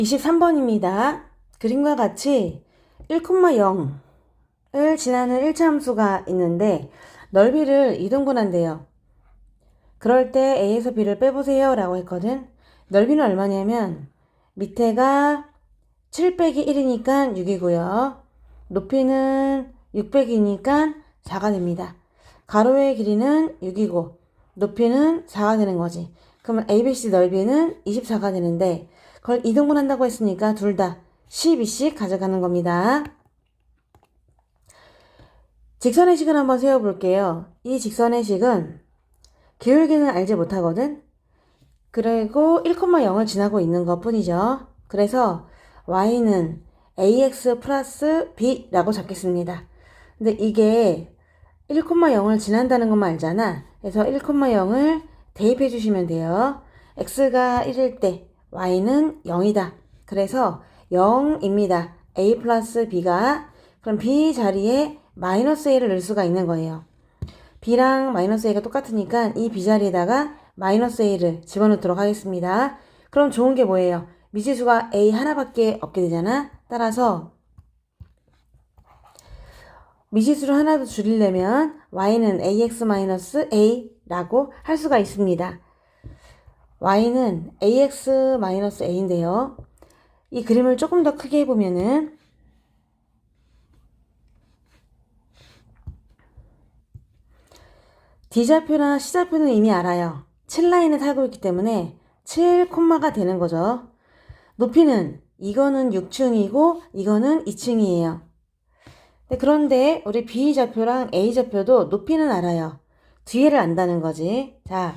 23번입니다. 그림과 같이 1,0을 지나는 1차 함수가 있는데 넓이를 이등분한대요. 그럴 때 A에서 B를 빼보세요 라고 했거든. 넓이는 얼마냐면 밑에가 7 빼기 1이니까 6이고요. 높이는 6 빼기니까 4가 됩니다. 가로의 길이는 6이고 높이는 4가 되는 거지. 그러면 ABC 넓이는 24가 되는데 그걸 이등분 한다고 했으니까 둘 다 12씩 가져가는 겁니다. 직선의 식을 한번 세워볼게요. 이 직선의 식은 기울기는 알지 못하거든? 그리고 1,0을 지나고 있는 것 뿐이죠. 그래서 y는 ax 플러스 b라고 잡겠습니다. 근데 이게 1,0을 지난다는 것만 알잖아. 그래서 1,0을 대입해 주시면 돼요. x가 1일 때 y는 0이다. 그래서 0입니다. a 플러스 b가 그럼 b 자리에 마이너스 a를 넣을 수가 있는 거예요. b랑 마이너스 a가 똑같으니까 이 b 자리에다가 마이너스 a를 집어넣도록 하겠습니다. 그럼 좋은 게 뭐예요? 미지수가 a 하나밖에 없게 되잖아. 따라서 미지수를 하나 더 줄이려면 y는 ax 마이너스 a라고 할 수가 있습니다. Y는 ax 마이너스 a인데요. 이 그림을 조금 더 크게 해보면은 D좌표나 C좌표는 이미 알아요. 7라인에 살고 있기 때문에 7 콤마가 되는 거죠. 높이는 이거는 6층이고 이거는 2층이에요. 그런데 우리 B좌표랑 A좌표도 높이는 알아요. 뒤에를 안다는 거지. 자,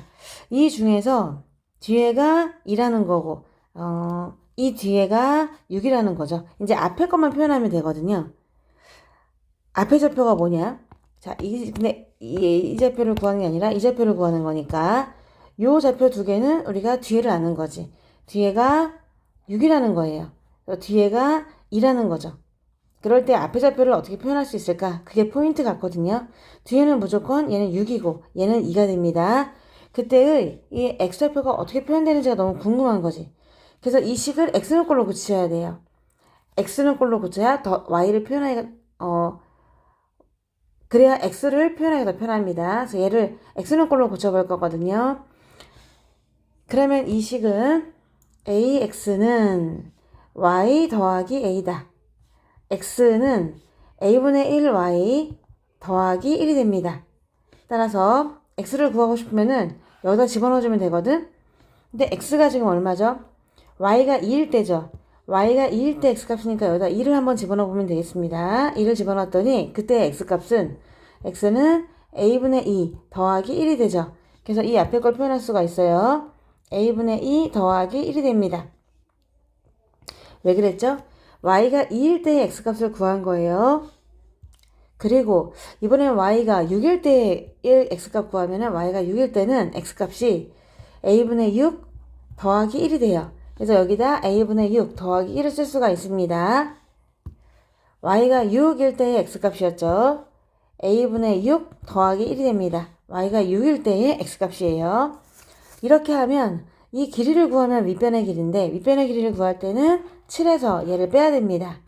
이 중에서 뒤에가 2라는 거고, 어, 이 뒤에가 6이라는 거죠. 이제 앞에 것만 표현하면 되거든요. 앞에 좌표가 뭐냐? 자, 이, 근데 이, 이 좌표를 구하는 게 아니라 이 좌표를 구하는 거니까 요 좌표 두 개는 우리가 뒤에를 아는 거지. 뒤에가 6이라는 거예요. 뒤에가 2라는 거죠. 그럴 때 앞에 좌표를 어떻게 표현할 수 있을까? 그게 포인트 같거든요. 뒤에는 무조건 얘는 6이고 얘는 2가 됩니다. 그때의 이 x좌표가 어떻게 표현되는지가 너무 궁금한 거지. 그래서 이 식을 x는 꼴로 고쳐야 돼요. x는 꼴로 고쳐야 더 y를 표현하기가 어 그래야 x를 표현하기가 더 편합니다. 그래서 얘를 x는 꼴로 고쳐볼 거거든요. 그러면 이 식은 ax는 y 더하기 a다. x는 a분의 1y 더하기 1이 됩니다. 따라서 x를 구하고 싶으면은 여기다 집어넣어주면 되거든. 근데 x가 지금 얼마죠? y가 2일 때죠. y가 2일 때 x값이니까 여기다 2를 한번 집어넣어보면 되겠습니다. 2를 집어넣었더니 그때 x값은 x는 a분의 2 더하기 1이 되죠. 그래서 이 앞에 걸 표현할 수가 있어요. a분의 2 더하기 1이 됩니다. 왜 그랬죠? y가 2일 때의 x값을 구한 거예요. 그리고 이번엔 y가 6일 때 1 x값 구하면은 y가 6일 때는 x값이 a분의 6 더하기 1이 돼요. 그래서 여기다 a분의 6 더하기 1을 쓸 수가 있습니다. y가 6일 때의 x값이었죠. a분의 6 더하기 1이 됩니다. y가 6일 때의 x값이에요. 이렇게 하면 이 길이를 구하면 윗변의 길인데 윗변의 길이를 구할 때는 7에서 얘를 빼야 됩니다.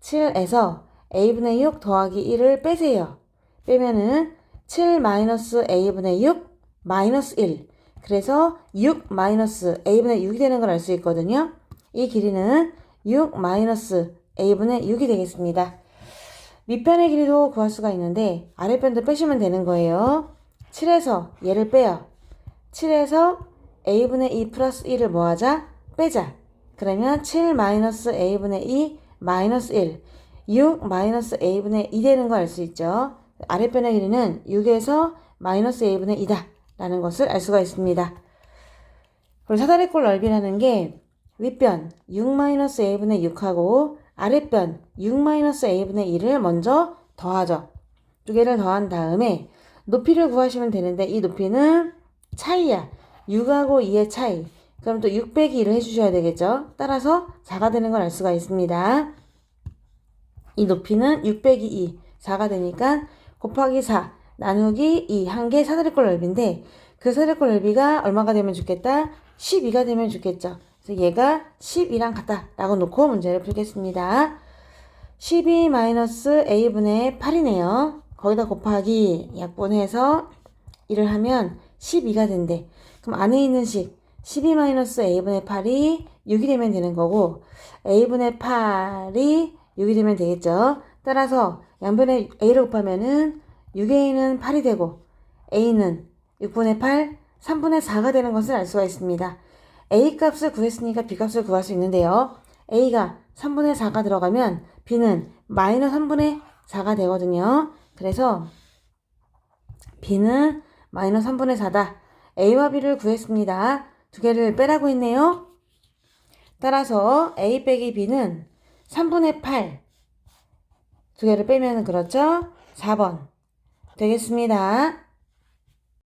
7에서 a분의 6 더하기 1을 빼세요. 빼면은 7 마이너스 a분의 6 마이너스 1 그래서 6 마이너스 a분의 6이 되는 걸 알 수 있거든요. 이 길이는 6 마이너스 a분의 6이 되겠습니다. 밑변의 길이도 구할 수가 있는데 아랫변도 빼시면 되는 거예요. 7에서 얘를 빼요. 7에서 a분의 2 플러스 1을 뭐하자? 빼자. 그러면 7 마이너스 a분의 2 마이너스 1 6 마이너스 a분의 2 되는 거알수 있죠. 아랫변의 길이는 6에서 마이너스 a분의 2다 라는 것을 알 수가 있습니다. 그리고 사다리 꼴 넓이라는 게 윗변 6 마이너스 a분의 6하고 아랫변 6 마이너스 a분의 2를 먼저 더하죠. 두 개를 더한 다음에 높이를 구하시면 되는데 이 높이는 차이야. 6하고 2의 차이. 그럼 또6 빼기 1을 해주셔야 되겠죠. 따라서 4가 되는 걸 알 수가 있습니다. 이 높이는 6 빼기 2, 4가 되니까 곱하기 4 나누기 2 한 개 사다리꼴 넓이인데 그 사다리꼴 넓이가 얼마가 되면 좋겠다? 12가 되면 좋겠죠. 그래서 얘가 10이랑 같다 라고 놓고 문제를 풀겠습니다. 12 마이너스 a분의 8이네요. 거기다 곱하기 약분해서 1을 하면 12가 된대. 그럼 안에 있는 식 12 마이너스 a분의 8이 6이 되면 되는 거고 a분의 8이 6이 되면 되겠죠. 따라서 양변에 a를 곱하면은 6a는 8이 되고 a는 6분의 8, 3분의 4가 되는 것을 알 수가 있습니다. a 값을 구했으니까 b 값을 구할 수 있는데요. a가 3분의 4가 들어가면 b는 마이너스 3분의 4가 되거든요. 그래서 b는 마이너스 3분의 4다. a와 b를 구했습니다. 두 개를 빼라고 했네요. 따라서 a 빼기 b는 3분의 8. 두 개를 빼면 그렇죠? 4번 되겠습니다.